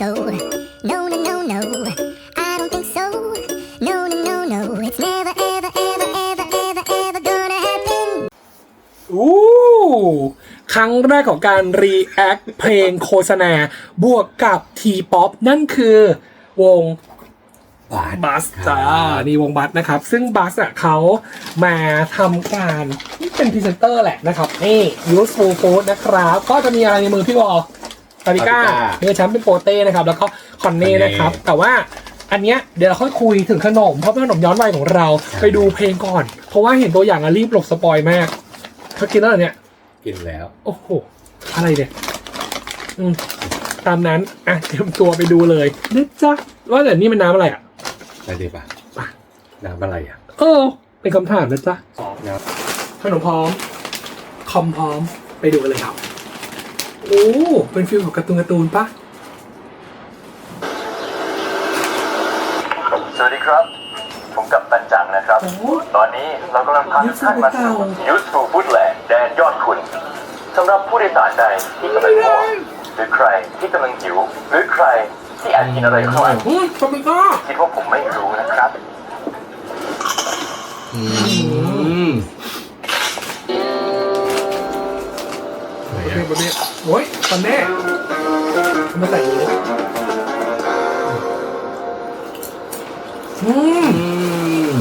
so. No, no, no, no. I don't think so. No, no, no, no. It's never, ever, ever, ever, ever, ever gonna happen. อู้ครั้งแรกของการรีแอคเพลงโฆษณา บวกกับทีป๊อปนั่นคือวงบาสบัสครับจ้านี่วงบัสนะครับ ซึ่งบัสอะเขามาทำการนี่เป็นพรีเซนเตอร์แหละนะครับ นี่ useful food นะครับ ก็จะมีอะไรในมือพี่วอล ปาริก้า Paprika เนื้อแชมป์เป็นโปเต้นะครับ แล้วก็คอนเน่ Conne นะครับ แต่ว่าอันเนี้ยเดี๋ยวเราค่อยคุยถึงขนม เพราะเป็นขนมย้อนวัยของเราไปดูเพลงก่อน เพราะว่าเห็นตัวอย่างอะรีบหลบสปอยมากเขากินแล้วเหรอเนี่ย กินแล้ว โอ้โห อะไรเนี่ยอืมตามนั้น อะ เตรียมตัวไปดูเลยนะจ๊ะว่าแต่นี่มันน้ำอะไรอะไปดีป่ะอะ น้ำอะไรอะเออ เป็นคำถามนะจ๊ะ น้ขนมพร้อม คอมพร้อม ไปดูกันเลยครับ โอ้ เป็นฟิลของการ์ตูนการ์ตูนปะสวัสดีครับ ผมกับตันจังนะครับโอ้ตอนนี้เรากำลังพาทุกท่านมาสู่ Useful Foodland แดนยอดคุณสำหรับผู้โดยสารใดที่กำลังง่วงหรือใครที่กำลังหิว หรือใครที่แอบกินอะไรเข้ามาอืมขอบคุณค่ะคิดว่าผมไม่รู้นะครับำ อืมไหนประเภอะทประเภทโอ้ยตอนแน่เอามาใส่อยู่เลยอืมอืม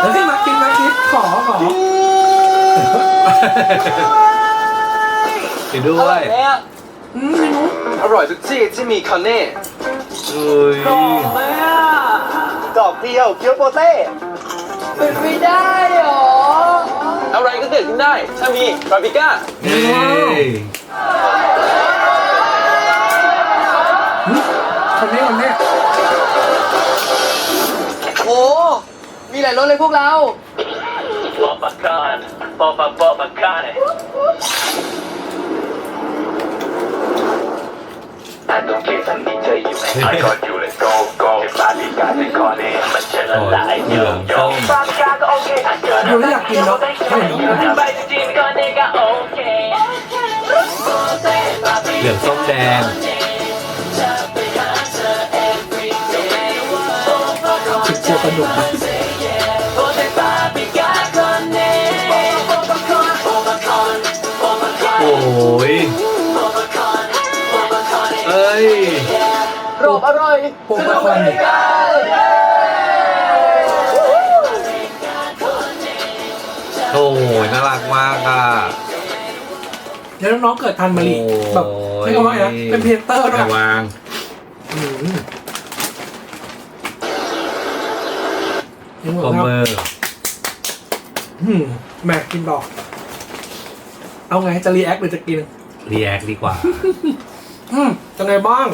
แล้วที่มากินมาคิดขอขอกินด้วยอืมเมนูอร่อยทุกที่ที่มีคอนเน่เอ้ยดอกเดียวเกี๊ยวโปเต้เป็นไม่ได้หรอ อะไรก็เกิดขึ้นได้ ถ้ามีบาร์บีก้าเฮ้ยคนนี้คนนี้โอ้ มีหลายรสเลยพวกเรา Popcorn Pop Popcorn I don't care ฉันมีเธออยู่ใน I got you let's go go เก็บปาฏิการในคอนี้มันเชิญละลายเยอะย ดูแล้วอยากกินเนาะเห็นเนาะไปจริงก็เนี่ยก็โอเคเหลืองส้มแดงจิบเจียวกระดูกปะโอ้ย เอ้ยรอบอร่อย โปรคอนเนี่ย โอ้ยน่ารักมากอะ เดี๋ยวน้องๆเกิดทันมาลีโอ้ยแบบใช้คำว่าไงนะเป็นพรีเซนเตอร์ด้วแต่ยวางอืมยังหมคอดมครับเมอร์อืมแม่กินต่อเอาไงจะรีแอคหรือจะกิน รีแอคดีกว่า อืมจะไงบ้าง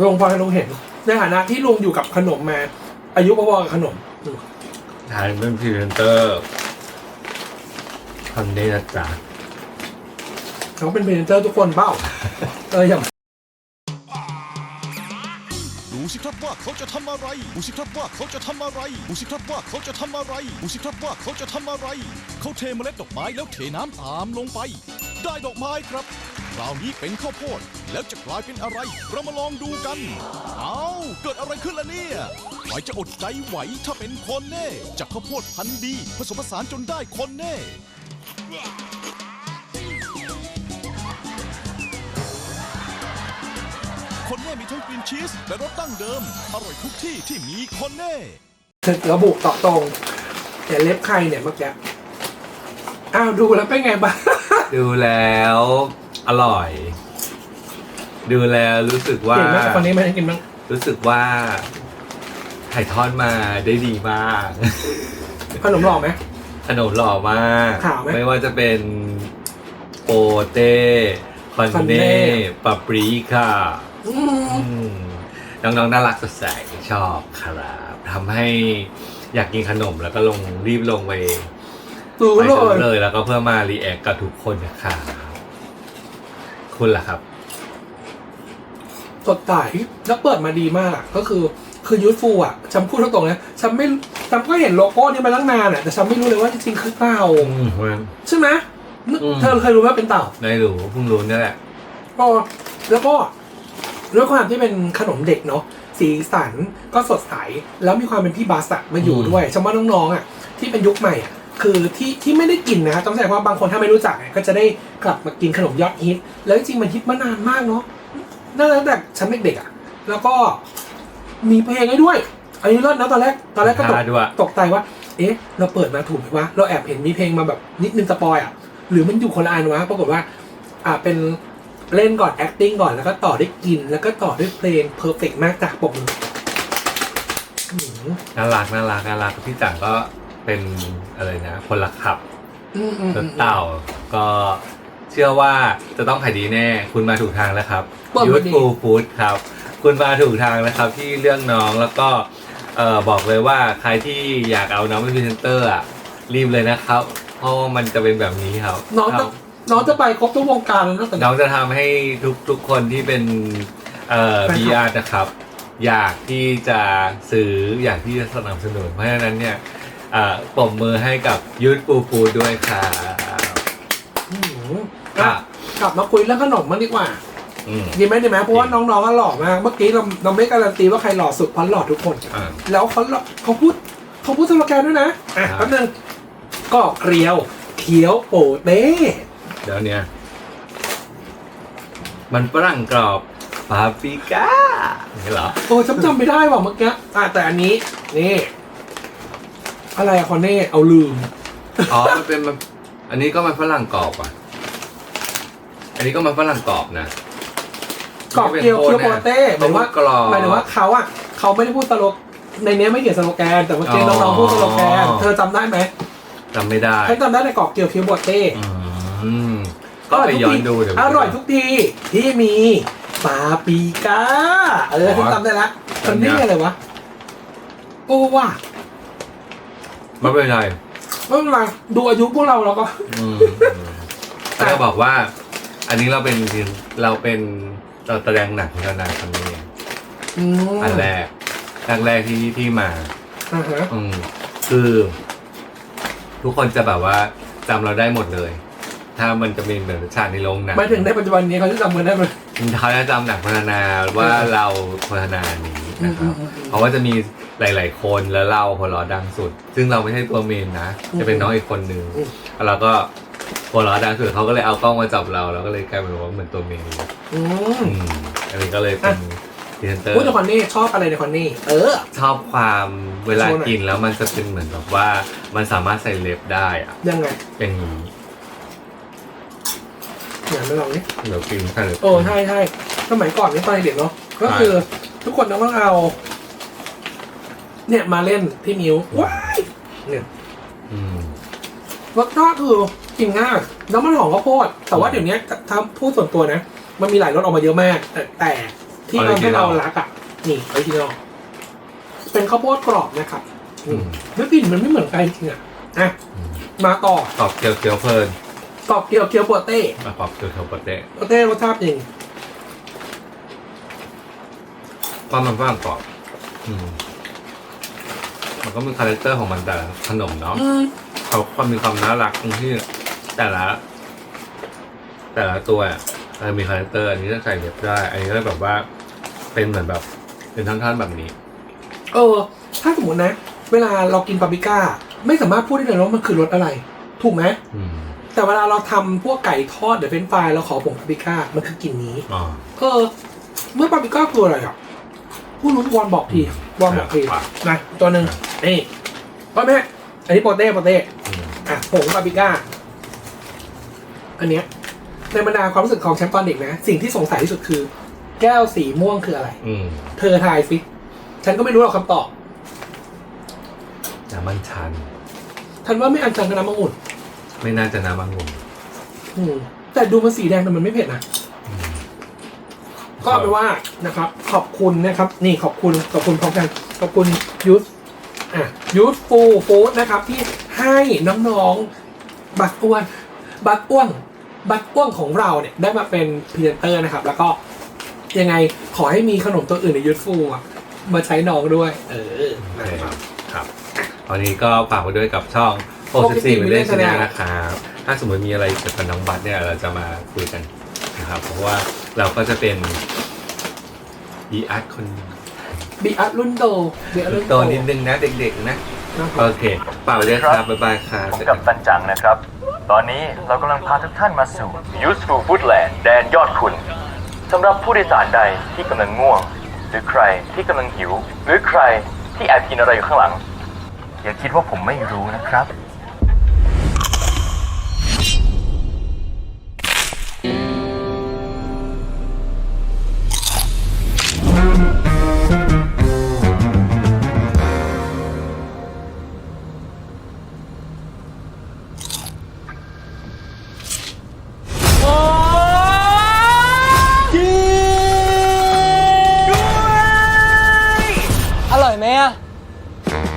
ลุงพอให้ลุงเห็น ในฐานะที่ลุงอยู่กับขนมมา อายุพอๆกับขนมอืมทานเป็นพรีเซนเตอร์ คอนเน่นะจ๊ะเขาเป็นพรีเซนเตอร์ทุกคนเปล่าเอออย่างดูสิครับว่าเขาจะทำอะไรดูสิครับว่าเขาจะทำอะไรดูสิครับว่าเขาจะทำอะไรดูสิครับว่าเขาจะทำอะไร เขาเทเมล็ดดอกไม้แล้วเทน้ำตามลงไป ได้ดอกไม้ครับคราวนี้เป็นข้าวโพดแล้วจะกลายเป็นอะไร เรามาลองดูกัน เอาเกิดอะไรขึ้นล่ะเนี่ยใครจะอดใจไหวถ้าเป็นคนเน่ จากข้าวโพดพันธุ์ดี ผสมผสานจนได้คนเน่ คนเน่มีทั้งกรีนชีสและรสดั้งเดิม อร่อยทุกที่ที่มีคนเน่ระบุตอบตรงแต่เล็บใครเนี่ยเมื่อกี้อ้าวดูแล้วเป็นไงบ้าง ดูแล้วอร่อย ดูแล้วรู้สึกว่าเก่งมากคนนี้ไม่ได้กินบ้างรู้สึกว่าถ่ายทอดมาได้ดีมากขนมหล่อไหม ขนมหล่อมากขาวไหมไม่ว่าจะเป็นโปเต้คอนคอนเน่เน่ปาปริก้าอืมอืมน้องๆน่ารักสดใสชอบครับทำให้อยากกินขนมแล้วก็ลงรีบลงไปรู้ไปเลซื้ยอเลยแล้วก็เพื่อมารีแอคกับทุกคนนะครับคุณล่ะครับสดใสแล้วเปิดมาดีมากอะก็คือ คือยูทฟูอะฉันพูดตรงๆนะฉันไม่ฉันก็เห็นโลโก้นี้มาตั้งนานอะแต่ฉันไม่รู้เลยว่าจริงๆคือเต่าอืมใช่ไหมนึกอืม เธอเคยรู้ว่าเป็นเต่าได้รู้เพิ่งรู้นี่แหละ ก็แล้วก็ด้วยความที่เป็นขนมเด็กเนาะสีสันก็สดใส แล้วมีความเป็นพี่บาสอะมาอยู่อืม ด้วยชมว่าน้องๆอะที่เป็นยุคใหม่อะคือที่ที่ไม่ได้กินนะต้องใช้ว่าบางคนถ้าไม่รู้จักอะก็จะได้กลับมากินขนมยอดฮิตแล้วจริงๆมันฮิตมานานมากเนาะน่าจะตั้งแต่ฉันเด็กๆอะแล้วก็ มีเพลงให้ด้วย อันนี้เลิศนะตอนแรกตอนแรกก็ตกท่าด้วยตกใจว่า เอ๊ะ เราเปิดมาถูกไหมวะเราแอบเห็นมีเพลงมาแบบนิดนึงสปอยอะ หรือมันอยู่คนละอันวะปรากฏว่า อ่าเป็นเล่นก่อน acting ก่อนแล้วก็ต่อด้วยกิน แล้วก็ต่อด้วยเพลง perfect มากจากปกมืออืมน่ารักน่ารักน่ารักพี่จังก็เป็นอะไรนะ คนละขับอืมอืมรอืถมเต่าก็เชื่อว่าจะต้องขายดีแน่ คุณมาถูกทางแล้วครับเปิดยูมาทดีฟูฟู้ดครับ คุณมาถูกทางแล้วครับที่เรื่องน้องแล้วก็เอ่อบอกเลยว่าใครที่อยากเอาน้องเป็นพรีเซนเตอร์อะรีบเลยนะครับ เพราะว่ามันจะเป็นแบบนี้ครับน้องคจะรับน้องจะไปครบทุกวงการแล้วนะแต่ น้องจะทำให้ทุกทุกคนที่เป็นเอ่อแฟนคลับ บีอาร์นะครับ อยากที่จะซื้ออยากที่จะสนับสนุน เพราะฉะนั้นเนี่ยเอ่อปรบมือให้กับยูทฟูฟูดด้วยครับอืมครัอะบกลับมาคุยเรื่องขนมมันดีกว่าอืม ดีไหมดีไหมเพราะว่าน้องๆก็หล่อมากเมื่อกี้เราเราไม่การันตีว่าใครหล่อสุดเพราะหล่อทุกคน อ่า แล้วเขาเขาพูดเขาพูดสโลแกนด้วยนะอะครับ แป๊บนึงก็เกลียวเขียวโปเต้เดี๋ยวเนี่ยมันฝรั่งกรอบปาปริก้านี่เหรอ โอ้จำจำไม่ได้ว่ะเมื่อกี้อะแต่อันนี้นี่ อะไรอะคอนเน่เอาลืม อ๋อ มันเป็นมันอันนี้ก็มันฝรั่งกรอบอะ อันนี้ก็มันฝรั่งกรอบนะ กรอบเกลียวเขียวโปเต้หมายถึงว่ากรอบหมายถึงว่าเขาอะเขาไม่ได้พูดสโลในเนี้ยไม่เขียนสโลแกน แต่เมื่อกี้อ๋อน้องๆพูดสโลแกน เธอจำได้ไหมจำไม่ได้ฉันจำได้ในกรอบเกลียวเขียวโปเต้อืมก็ไปย้อนดูเดี๋ยวอร่อยทุกทีที่มีปาปริก้าเออฉันจำได้ละมันนี่อะไรวะโอ้ว่ะไม่เป็นไรไม่เป็นไรดูอายุพวกเราเราก็อืมแล้วก็บอกว่า อันนี้เราเป็นเราเป็น เราแสดงหนังกันนะครั้งนี้อืมอันแรกครั้งแรกที่ที่มา อ่าฮะอืมคือ ทุกคนจะแบบว่าจำเราได้หมดเลย ถ้ามันจะมีเหมือนฉากในโรงหนังหมายถึงในปัจจุบันนี้เขาจะจำกันได้ไหม เขาจะจำหนังโฆษณาว่าเราโฆษณานี้นะครับอืมอืมอืมเพราะว่าจะมีหลาย ๆ คนแล้วเราหัวเราะดังสุด ซึ่งเราไม่ใช่ตัวเมนนะอืมจะเป็นน้องอีกคนนึงอืม แล้วก็ หัวเราะดังสุดเขาก็เลยเอากล้องมาจับเราแล้วก็เลยกลายเป็นว่าเหมือนตัวเมนอืมอืมอันนี้ก็เลยเป็นพรีเซนเตอร์ พูดในคอนนี่ชอบอะไรในคอนนี่ เออ ชอบความเวลาโชว์หน่อยกินแล้วมันจะเป็นเหมือนแบบว่ามันสามารถใส่เล็บได้อะยังไงอย่างนี้อย่าไปลองนี่เดี๋ยวกินใส่เล็บโอ้ใช่ใช่สมัยก่อนนี่ตอนเด็กเนาะก็คือทุกคนต้องเอา เนี่ยมาเล่นที่นิ้วว้ายเนี่ยอืมรสชาติคือ กินง่ายแล้วมันหอมข้าวโพด แต่ว่าเดี๋ยวนี้ถ้าพูดส่วนตัวนะ มันมีหลายรสออกมาเยอะมาก แต่แต่ที่เราให้เรารักอะ นี่ออริจินอลเป็นข้าวโพดกรอบนะครับอืมแล้วกลิ่นมันไม่เหมือนกันจริงอะอะอืมมาต่อกรอบเคี้ยวเคี้ยวเพลินกรอบเกี๊ยวเกี๊ยวโปเต้มากรอบเคี้ยวเคี้ยวโปเต้โปเต้รสชาติจริงความมันฝรั่งกรอบอืมมันก็มีคาแรคเตอร์ของมันแต่ละขนมเนาะอืมเขาความมีความน่ารักตรงที่ แต่ละ แต่ละตัวอะมันมีคาแรคเตอร์อันนี้จะใส่เล็บได้ อันนี้ก็แบบว่าเป็นเหมือนแบบ เป็นท่อนๆแบบนี้ เออ ถ้าสมมตินะ เวลาเรากินปาปริก้า ไม่สามารถพูดได้เลยว่ามันคือรสอะไร ถูกไหมอืมแต่เวลาเราทำพวกไก่ทอดเดี๋ยวเฟรนช์ฟรายเราขอผงปาปริก้ามันคือกลิ่นนี้ อ๋อเออ เมื่อปาปริก้าคืออะไรอะผู้รู้วอนบอกทีวอนบอกทีครับนะตัวหนึ่งนี่พ่อแม่อันนี้โปเต้โปเต้อืม อะผงปาปริก้า อันเนี้ยในบรรดาความรู้สึกของแชมป์ตอนเด็กนะ สิ่งที่สงสัยที่สุดคือ แก้วสีม่วงคืออะไร อืมเธอทายสิฉันก็ไม่รู้หรอกคำตอบน้ำมันชัน ฉันว่าไม่อันชันกับน้ำมะอุ่นไม่น่าจะน้ำมันงุ่นอืมแต่ดูมันสีแดงแต่มันไม่เผ็ดนะก็เอาเป็นว่านะครับ ขอบคุณนะครับ นี่ขอบคุณขอบคุณพร้อมกันขอบคุณยูสอะยูสฟูฟู้ดนะครับ ที่ให้น้องๆ บัตอ้วน บัตอ้วนบัตอ้วนของเราเนี่ยได้มาเป็นพรีเซนเตอร์นะครับ แล้วก็ยังไงขอให้มีขนมตัวอื่นในยูสฟูอะมาใช้น้องด้วย เออโอนะเคครับ ครับวันนี้ก็ฝากไว้ด้วยกับช่องโอ64ซิซี่มิเลน Million ชาแนล Channel นะครับ ถ้าสมมติมีอะไรเกี่ยวกับน้องบัตเนี่ยเราจะมาคุยกันนะครับ เพราะว่าเราก็จะเป็นอีอาร์ตคนหนึ่งบีอัดรุ่นโตบีอัดรุ่นโตนิดนึงนะเด็กๆนะนะครับ โอเคเปล่าเลยครับบ๊ายบายครับผมกับตันจังนะครับ ตอนนี้เรากำลังพาทุกท่านมาสู่ Useful Foodland แดนยอดคุณสำหรับผู้โดยสารใดที่กำลังง่วง หรือใครที่กำลังหิว หรือใครที่แอบกินอะไรอยู่ข้างหลัง อย่าคิดว่าผมไม่รู้นะครับ